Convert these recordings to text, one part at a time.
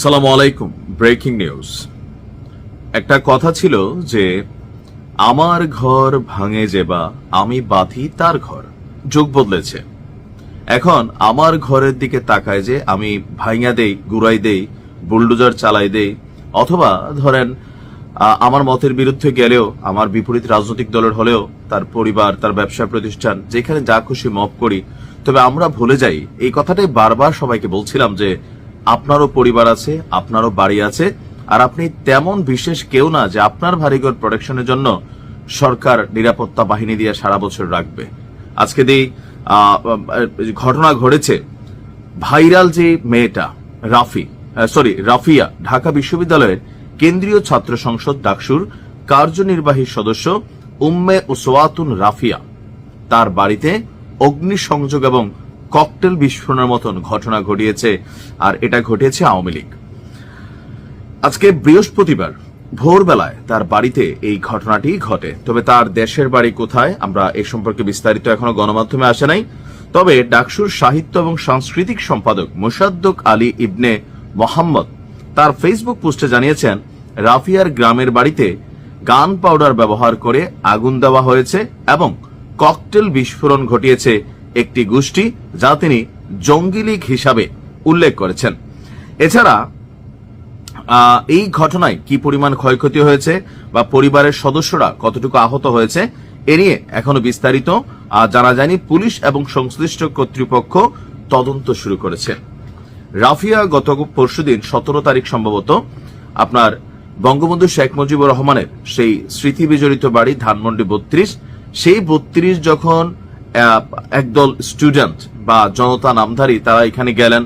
সালাম আলাইকুম, breaking news. একটা কথা ছিল যে, আমার ঘর ভাঙে যেবা আমি বাঁধি তার ঘর, যুগ বদলেছে। এখন আমার ঘরের দিকে তাকায় যে আমি ভাইঙা দেই, গুড়াই দেই, বুলডোজার চালাই দেই, অথবা ধরেন আমার মতের বিরুদ্ধে গেলেও, আমার বিপরীত রাজনৈতিক দলের হলেও, তার পরিবার, তার ব্যবসা প্রতিষ্ঠান, যেখানে যা খুশি মপ করি, তবে আমরা ভুলে যাই। এই কথাটাই বারবার সবাইকে বলছিলাম যে আপনারও পরিবার আছে, আপনারও বাড়ি আছে, আর আপনি তেমন বিশেষ কেউ না যে আপনার ভারীঘর প্রোটেকশনের জন্য সরকার নিরাপত্তা বাহিনী দিয়ে সারা বছর রাখবে। আজকে যেই ঘটনা ঘটেছে, ভাইরাল যে মেয়েটা, রাফি সরি, রাফিয়া, ঢাকা বিশ্ববিদ্যালয়ের কেন্দ্রীয় ছাত্র সংসদ ডাকসুর কার্যনির্বাহী সদস্য উম্মে উসওয়াতুন রাফিয়া। তার বাড়িতে অগ্নিসংযোগ এবং ককটেল বিস্ফোরণের মতন ঘটনা ঘটিয়েছে আর এটা ঘটিয়েছে আওয়ামী লীগ। আজকে বৃহস্পতিবার ভোরবেলায় তার বাড়িতে এই ঘটনাটি ঘটে। তবে তার দেশের বাড়ি কোথায় আমরা এ সম্পর্কে বিস্তারিত এখনও গণমাধ্যমে আসে নাই। তবে ডাকসুর সাহিত্য এবং সাংস্কৃতিক সম্পাদক মোসাদ্দক আলী ইবনে মোহাম্মদ তার ফেসবুক পোস্টে জানিয়েছেন, রাফিয়ার গ্রামের বাড়িতে গান পাউডার ব্যবহার করে আগুন দেওয়া হয়েছে এবং ককটেল বিস্ফোরণ ঘটিয়েছে একটি গোষ্ঠী যা তিনি জঙ্গি লীগ হিসাবে উল্লেখ করেছেন। এছাড়া এই ঘটনায় কি পরিমাণ ক্ষয়ক্ষতি হয়েছে বা পরিবারের সদস্যরা কতটুকু আহত হয়েছে, এ নিয়ে এখনও বিস্তারিত। জানা যায়নি, পুলিশ এবং সংশ্লিষ্ট কর্তৃপক্ষ তদন্ত শুরু করেছে। রাফিয়া গত পরশুদিন সতেরো তারিখ সম্ভবত আপনার বঙ্গবন্ধু শেখ মুজিবুর রহমানের সেই স্মৃতি বিজড়িত বাড়ি ধানমন্ডি বত্রিশ, সেই বত্রিশ যখন একদল স্টুডেন্ট বা জনতা নামধারী তারা এখানে গেলেন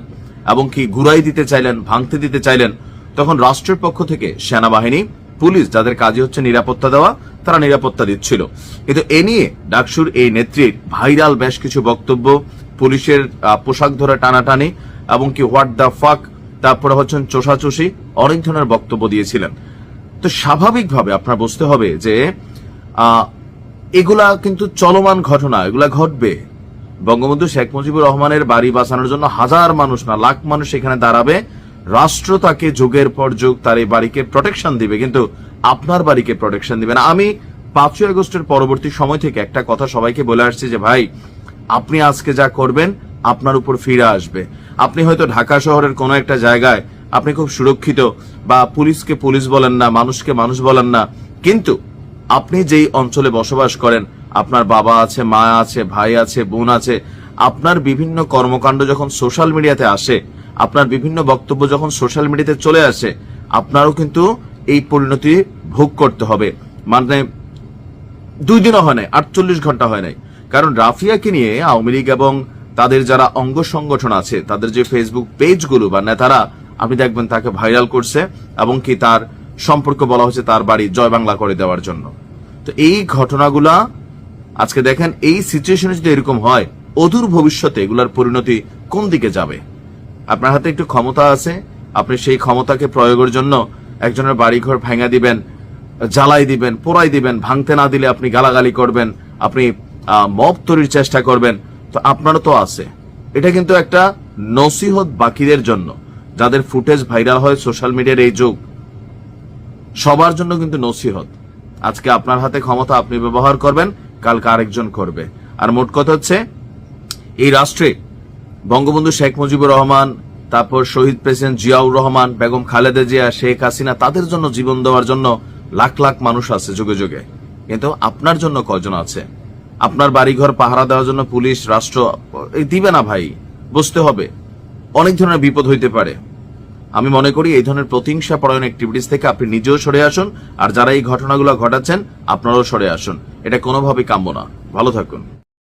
এবং কি ঘুরাই দিতে চাইলেন, ভাঙতে দিতে চাইলেন। তখন রাষ্ট্রের পক্ষ থেকে সেনাবাহিনী, পুলিশ যাদের কাজই হচ্ছে নিরাপত্তা দেওয়া, তারা নিরাপত্তা দিচ্ছিল। কিন্তু এ নিয়ে ডাকসুর এই নেত্রীর ভাইরাল বেশ কিছু বক্তব্য, পুলিশের পোশাক ধরে টানাটানি এবং কি হোয়াট দ্য ফাক তারপরে হচ্ছেন চোষাচুষি, অনেক ধরনের বক্তব্য দিয়েছিলেন। তো স্বাভাবিকভাবে আপনার বুঝতে হবে যে এগুলা কিন্তু চলমান ঘটনা, এগুলা ঘটবে। বঙ্গবন্ধু শেখ মুজিবুর রহমানের বাড়ি বাঁচানোর জন্য হাজার মানুষ না, লাখ মানুষ এখানে দাঁড়াবে। রাষ্ট্র তাকে যুগের পর যুগ তার এই বাড়িকে প্রোটেকশন দিবে, কিন্তু আপনার বাড়িকে প্রোটেকশন দিবে না। আমি পাঁচই আগস্টের পরবর্তী সময় থেকে একটা কথা সবাইকে বলে আসছি যে, ভাই, আপনি আজকে যা করবেন, আপনার উপর ফিরে আসবে। আপনি হয়তো ঢাকা শহরের কোনো একটা জায়গায়, আপনি খুব সুরক্ষিত বা পুলিশকে পুলিশ বলেন না, মানুষকে মানুষ বলেন না, কিন্তু আপনি যেই অঞ্চলে বসবাস করেন, আপনার বাবা আছে, মা আছে, ভাই আছে, বোন আছে, আপনার বিভিন্ন কর্মকাণ্ড যখন সোশ্যাল মিডিয়াতে আসে, আপনার বিভিন্ন বক্তব্য যখন সোশ্যাল মিডিয়াতে চলে আসে, আপনারও কিন্তু এই পরিণতি ভোগ করতে হবে। মানে দুই দিনও হয় নাই, আটচল্লিশ ঘণ্টা হয় নাই। কারণ রাফিয়াকে নিয়ে আওয়ামী লীগ এবং তাদের যারা অঙ্গ সংগঠন আছে, তাদের যে ফেসবুক পেজগুলো বা নেতারা, আপনি দেখবেন তাকে ভাইরাল করছে এবং কি তার সম্পর্ক বলা হয়েছে তার বাড়ি জয় বাংলা করে দেওয়ার জন্য। তো এই ঘটনাগুলা, আজকে দেখেন, এই সিচুয়েশনে যদি এরকম হয়, অদূর ভবিষ্যতে এগুলার পরিণতি কোন দিকে যাবে? আপনার হাতে একটু ক্ষমতা আছে, আপনি সেই ক্ষমতাকে প্রয়োগের জন্য একজনের বাড়িঘর ভেঙা দিবেন, জ্বালাই দিবেন, পোড়াই দিবেন, ভাঙতে না দিলে আপনি গালাগালি করবেন, আপনি মব তৈরির চেষ্টা করবেন, তো আপনারও তো আছে। এটা কিন্তু একটা নসিহত বাকিদের জন্য। যাদের ফুটেজ ভাইরাল হয় সোশ্যাল মিডিয়ার এই যুগ সবার জন্য কিন্তু নসিহত। আজকে আপনার হাতে ক্ষমতা আপনি ব্যবহার করবেন, কালকে আরেকজন করবে। আর মোট কথা হচ্ছে, এই রাষ্ট্রে বঙ্গবন্ধু শেখ মুজিবুর রহমান, তারপর শহীদ প্রেসিডেন্ট জিয়াউর রহমান, বেগম খালেদা জিয়া, শেখ হাসিনা, তাদের জন্য জীবন দেওয়ার জন্য লাখ লাখ মানুষ আছে যুগে যুগে। কিন্তু আপনার জন্য কজন আছে? আপনার বাড়িঘর পাহারা দেওয়ার জন্য পুলিশ, রাষ্ট্র দিবে না ভাই বুঝতে হবে। অনেক ধরনের বিপদ হইতে পারে। আমি মনে করি এই ধরনের প্রতিহিংসা পরায়ণ অ্যাক্টিভিটিস থেকে আপনি নিজেও সরে আসুন, আর যারা এই ঘটনাগুলো ঘটাচ্ছেন, আপনারাও সরে আসুন। এটা কোনোভাবেই কাম্য না। ভালো থাকুন।